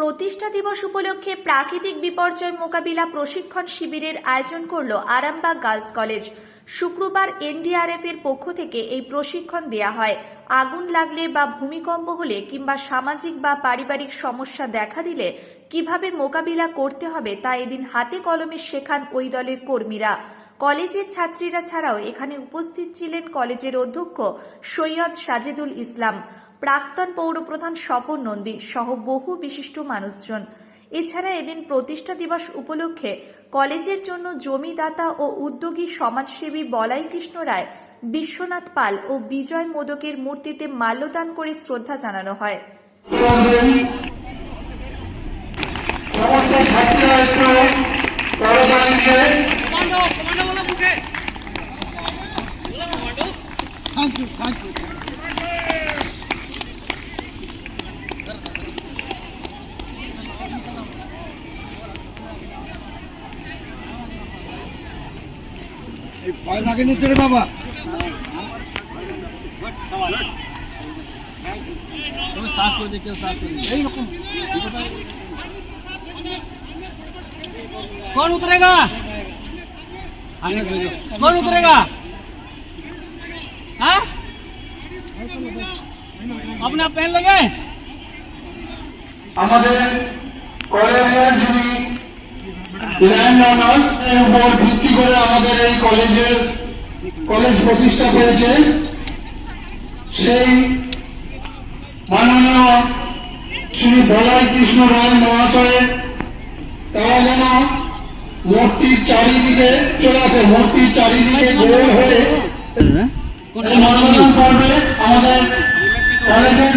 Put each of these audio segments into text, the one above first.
প্রতিষ্ঠা দিবস উপলক্ষে প্রাকৃতিক বিপর্যয় মোকাবিলা প্রশিক্ষণ শিবিরের আয়োজন করল আরামবাগ গার্লস কলেজ। শুক্রবার এনডিআরএফ এর পক্ষ থেকে এই প্রশিক্ষণ দেয়া হয়। আগুন লাগলে বা ভূমিকম্প হলে কিংবা সামাজিক বা পারিবারিক সমস্যা দেখা দিলে কীভাবে মোকাবিলা করতে হবে তা এদিন হাতে কলমে শেখান ওই দলের কর্মীরা। কলেজের ছাত্রীরা ছাড়াও এখানে উপস্থিত ছিলেন কলেজের অধ্যক্ষ সৈয়দ সাজেদুল ইসলাম। প্রাক্তন পৌরপ্রধান স্বপন নন্দী সহ বহু বিশিষ্ট মানুষজন। এছাড়া এদিন প্রতিষ্ঠা দিবস উপলক্ষে কলেজের জন্য জমিদাতা ও উদ্যোগী সমাজসেবী বলাই কৃষ্ণ রায় বিশ্বনাথ পাল ও বিজয় মোদকের মূর্তিতে মাল্যদান করে শ্রদ্ধা জানানো হয়। সমস্ত ছাত্রীরা একটু করতালি ভয় লাগেনি তোরে বাবা साथ को देखिए साथ को এইরকম कौन उतरेगा कौन उतरेगा हाँ अपने आप पहन लगे আমাদের কলেজের যিনি ল্যান্ড অনার এর উপর ভিত্তি করে আমাদের এই কলেজের কলেজ প্রতিষ্ঠা করেছে সেই মাননীয় শ্রী বলাই কৃষ্ণ রায় মহাশয়ের তারা যেন মূর্তির চারিদিকে চলে আসে মূর্তির চারিদিকে গোল হয়ে এই মনোনয়ন পর্বে আমাদের কলেজের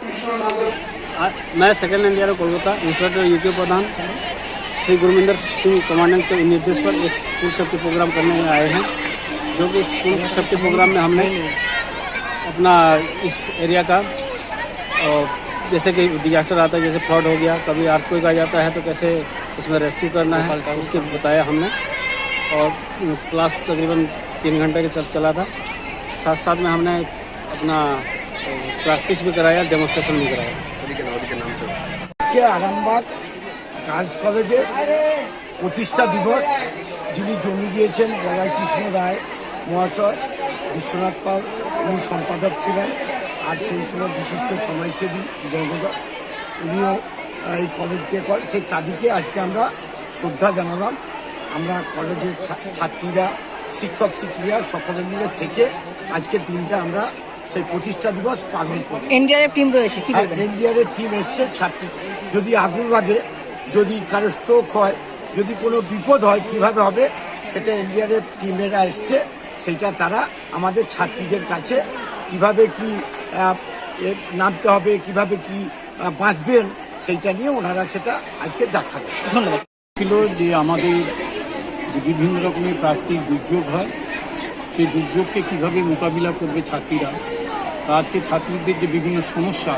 কৃষ্ণ মোদক मैं second India Kolkata inspector UK Pradhan Shri Gurminder Singh commandant के निर्देश पर एक स्कूल सेफ्टी प्रोग्राम करने आए हैं जो कि स्कूल सेफ्टी प्रोग्राम में हमने अपना इस एरिया का और जैसे कि डिजास्टर आता है जैसे फ्लड हो गया कभी आर्टक्वेक आ जाता है तो कैसे उसमें रेस्क्यू करना है उसके बताया हमने और क्लास तकरीबन तीन घंटे के चल चला था साथ साथ में हमने अपना प्रैक्टिस भी कराया डेमोस्ट्रेशन भी कराया আজকে আরামবাগ গার্লস কলেজে প্রতিষ্ঠা দিবস যিনি জমি দিয়েছেন বলাই কৃষ্ণ রায় মহাশয় বিশ্বনাথ পাল উনি সম্পাদক ছিলেন আর সেই সময় বিশিষ্ট সমাজসেবী জগদা উনিও এই কলেজকে কর সেই তাদেরকে আজকে আমরা শ্রদ্ধা জানালাম আমরা কলেজের ছাত্রীরা শিক্ষক শিক্ষিকা সকলে মিলে থেকে আজকে দিনটা আমরা সেই প্রতিষ্ঠা দিবস পালন করি। এনডিআরএফ টিম রয়েছে কি বলবেন? এনডিআরের টিম এসছে ছাত্র। যদি আগুন লাগে যদি কারও স্ট্রোক হয় যদি কোনো বিপদ হয় কীভাবে হবে সেটা এনডিআরের টিমেরা এসছে সেটা তারা আমাদের ছাত্রীদের কাছে কীভাবে কি নামতে হবে কীভাবে কি বাঁচবেন সেইটা নিয়ে ওনারা সেটা আজকে দেখাবে ধন্যবাদ। ছিল যে আমাদের বিভিন্ন রকমের প্রাকৃতিক দুর্যোগ হয়। সেই দুর্যোগকে কীভাবে মোকাবিলা করবে ছাত্রীরা? আজকে ছাত্রীদের যে বিভিন্ন সমস্যা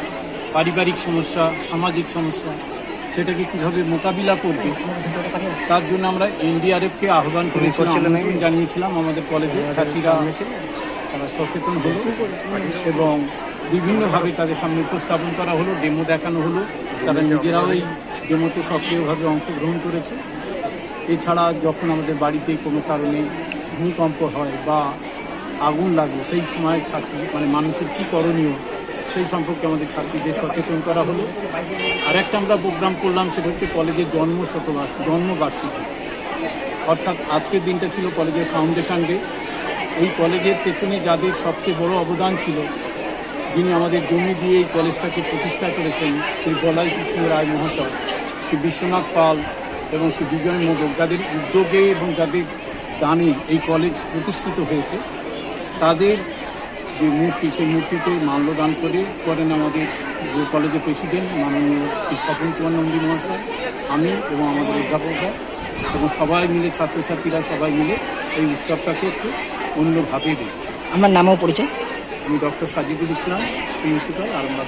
পারিবারিক সমস্যা সামাজিক সমস্যা সেটাকে কীভাবে মোকাবিলা করবে তার জন্য আমরা এনডিআরএফকে আহ্বান করেছিলাম জানিয়েছিলাম আমাদের কলেজে। ছাত্রীরা তারা সচেতন হলো এবং বিভিন্নভাবে তাদের সামনে উপস্থাপন করা হলো ডেমো দেখানো হলো। তারা নিজেরাও এই ডেমোতে সক্রিয়ভাবে অংশগ্রহণ করেছে। এছাড়া যখন আমাদের বাড়িতে কোনো কারণে ভূমিকম্প হয় বা আগুন লাগে সেই সময় ছাত্রী মানে মানুষের কী করণীয়, সেই সম্পর্কে আমাদের ছাত্রীদের সচেতন করা হলো। আর একটা আমরা প্রোগ্রাম করলাম, সেটা হচ্ছে কলেজের জন্ম শতবার, জন্মবার্ষিকী। অর্থাৎ আজকের দিনটা ছিল কলেজের ফাউন্ডেশন ডে। এই কলেজের পেছনে যাদের সবচেয়ে বড় অবদান ছিল, যিনি আমাদের জমি দিয়ে এই কলেজটাকে প্রতিষ্ঠা করেছেন শ্রী বলাই কৃষ্ণ রায় মহাশয়, শ্রী বিশ্বনাথ পাল এবং শ্রী বিজয় মোদক যাদের উদ্যোগে এবং যাদের দানে এই কলেজ প্রতিষ্ঠিত হয়েছে তাদের যে মূর্তি সেই মূর্তিতে মাল্যদান করে করেন আমাদের যে কলেজের প্রেসিডেন্ট মাননীয় শ্রী স্বপন কুমার নন্দী মহাশয় আমি এবং আমাদের অধ্যাপকরা এবং সবাই মিলে ছাত্রছাত্রীরা সবাই মিলে এই উৎসবটাকে একটু অন্যভাবে দেখছে। আমার নামও পরিচয়? আমি ডক্টর সাজিদুল ইসলাম প্রিন্সিপাল আরামবাগ